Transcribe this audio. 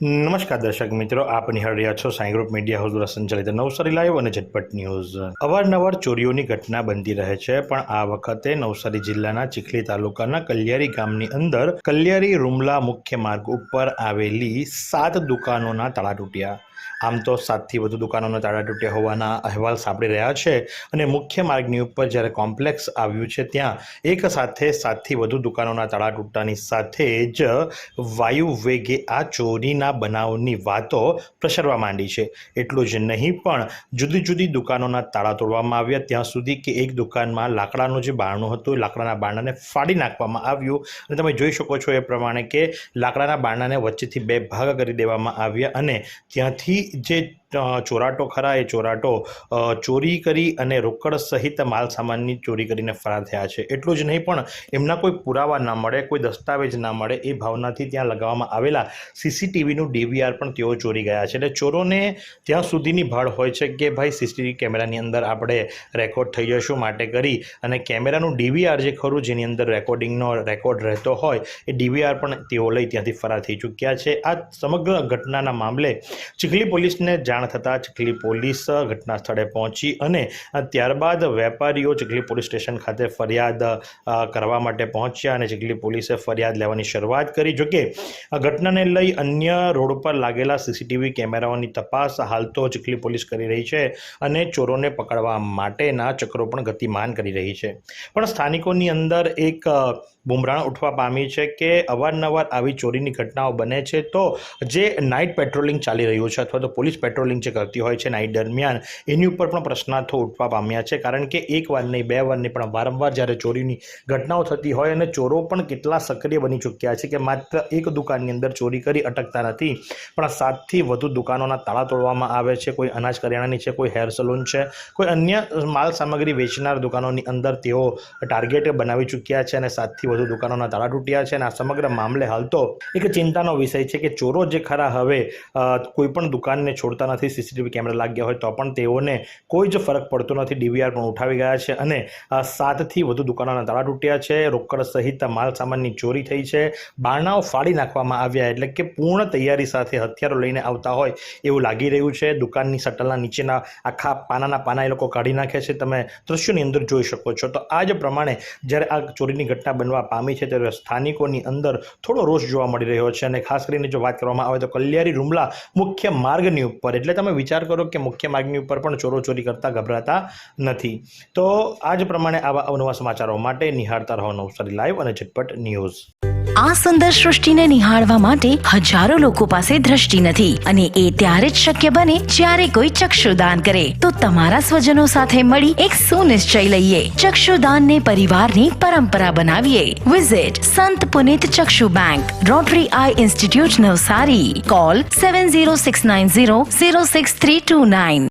નમસ્કાર દર્શક મિત્રો, આપ નિહાળ રહ્યા છો સાંઈ ગ્રુપ મીડિયા હાઉસ દ્વારા સંચાલિત નવસારી લાઈવ અને ઝટપટ ન્યૂઝ. અવારનવાર ચોરીઓની ઘટના બનતી રહે છે, પણ આ વખતે નવસારી જિલ્લાના ચીખલી તાલુકાના કલ્યારી ગામની અંદર કલ્યારી રૂમલા મુખ્ય માર્ગ ઉપર આવેલી સાત દુકાનોના તાળા તૂટ્યા. આમ તો સાતથી વધુ દુકાનોના તાળા તૂટ્યા હોવાના અહેવાલ સાંભળી રહ્યા છે અને મુખ્ય માર્ગની ઉપર જ્યારે કોમ્પ્લેક્સ આવ્યું છે ત્યાં એક સાથે સાતથી વધુ દુકાનોના તાળા તૂટતાની સાથે જ વાયુ વેગે આ ચોરીના બનાવની વાતો પ્રસરવા માંડી છે. એટલું જ નહીં પણ જુદી જુદી દુકાનોના તાળા તોડવામાં આવ્યા. ત્યાં સુધી કે એક દુકાનમાં લાકડાનું જે બારણું હતું એ લાકડાના બારણાને ફાડી નાખવામાં આવ્યું. અને તમે જોઈ શકો છો એ પ્રમાણે કે લાકડાના બારણાને વચ્ચેથી બે ભાગ કરી દેવામાં આવ્યા અને ત્યાંથી જે અ, ચોરાટો ખરા, એ ચોરાટો ચોરી કરી અને રોકડ સહિત માલ સામાનની ચોરી કરીને ફરાર થયા છે. એટલું જ નહીં, પણ એમના કોઈ પુરાવા ના મળે, કોઈ દસ્તાવેજ ના મળે, એ ભાવનાથી ત્યાં લગાવવામાં આવેલા સીસીટીવીનું ડીવીઆર પણ તેઓ ચોરી ગયા છે. એટલે ચોરોને ત્યાં સુધીની ભાળ હોય છે કે ભાઈ, સીસીટીવી કેમેરાની અંદર આપણે રેકોર્ડ થઈ જશું માટે કરી અને કેમેરાનું ડીવીઆર જે ખરું, જેની અંદર રેકોર્ડિંગનો રેકોર્ડ રહેતો હોય, એ ડીવીઆર પણ તેઓ લઈ ત્યાંથી ફરાર થઈ ચૂક્યા છે. આ સમગ્ર ઘટનાના મામલે ચીખલી પોલીસને જાણ થતાં ચીખલી પોલીસ ઘટના સ્થળે પહોંચી અને ત્યારબાદ વેપારીઓ ચીખલી પોલીસ સ્ટેશન ખાતે ફરિયાદ કરવા માટે પહોંચ્યા અને ચીખલી પોલીસે ફરિયાદ લેવાની શરૂઆત કરી. જોકે ઘટનાને લઈ અન્ય રોડ પર લાગેલા સીસીટીવી કેમેરાઓની તપાસ હાલ તો ચીખલી પોલીસ કરી રહી છે અને ચોરોને પકડવા માટેના ચક્રો પણ ગતિમાન કરી રહી છે. પણ સ્થાનિકોની અંદર એક બુમરાણ ઉઠવા પામી છે કે અવારનવાર આવી ચોરીની ઘટનાઓ બને છે તો જે નાઇટ પેટ્રોલિંગ ચાલી રહ્યું છે અથવા તો પોલીસ પેટ્રોલિંગ જે કરતી હોય છે નાઇટ દરમિયાન, એની ઉપર પણ પ્રશ્નાર્થો ઉઠવા પામ્યા છે. કારણ કે એક વાર નહીં બે વાર નહીં પણ વારંવાર જ્યારે ચોરીની ઘટનાઓ થતી હોય અને ચોરો પણ કેટલા સક્રિય બની ચૂક્યા છે કે માત્ર એક દુકાનની અંદર ચોરી કરી અટકતા નથી, પણ સાતથી વધુ દુકાનોના તાળા તોડવામાં આવે છે. કોઈ અનાજ કરિયાણાની છે, કોઈ હેર સલૂન છે, કોઈ અન્ય માલ સામગ્રી વેચનાર દુકાનોની અંદર તેઓ ટાર્ગેટ બનાવી ચૂક્યા છે અને સાતથી વધુ દુકાનોના તાળા તૂટ્યા છે. અને આ સમગ્ર મામલે હાલ તો એક ચિંતાનો વિષય છે કે ચોરો જે ખરા હવે કોઈપણ કોઈ પણ દુકાનને છોડતા સીસીટીવી કેમેરા લાગ્યા હોય તો પણ તેઓને કોઈ જ ફરક પડતો નથી. ડીવીઆર પણ ઉઠાવી ગયા છે અને સાતથી વધુ દુકાનોના તાળા તૂટ્યા છે. રોકડ સહિત માલ સામાનની ચોરી થઈ છે. બારણાઓ ફાડી નાખવામાં આવ્યા એટલે કે પૂર્ણ તૈયારી સાથે હથિયારો લઈને આવતા હોય એવું લાગી રહ્યું છે. દુકાનની શટલના નીચેના આખા પાનાના પાના એ લોકો કાઢી નાખે છે. તમે દ્રશ્યોની અંદર જોઈ શકો છો. તો આ જ પ્રમાણે જ્યારે આ ચોરીની ઘટના બનવા પામી છે ત્યારે સ્થાનિકોની અંદર થોડો રોષ જોવા મળી રહ્યો છે. અને ખાસ કરીને જો વાત કરવામાં આવે તો કલ્યારી રૂમલા મુખ્ય માર્ગની ઉપર એટલે તમે વિચાર કરો કે મુખ્ય માર્ગની ઉપર પણ ચોરો ચોરી કરતા ગભરાતા નથી. તો આ જ પ્રમાણે આવા અવનવા સમાચારો માટે નિહાળતા રહો નવસારી લાઈવ અને ઝટપટ ન્યૂઝ. આ સુંદર સૃષ્ટિને નિહાળવા માટે હજારો લોકો પાસે દ્રષ્ટિ નથી અને એ ત્યારે જ શક્ય બને જ્યારે કોઈ ચક્ષુદાન કરે. તો તમારા સ્વજનો સાથે મળી એક સુનિશ્ચય લઈએ. ચક્ષુદાનને પરિવારની પરંપરા બનાવીએ. Visit Sant Punit Chakshu bank Rotary eye institute Navsari. Call seven zero six nine zero zero six three two nine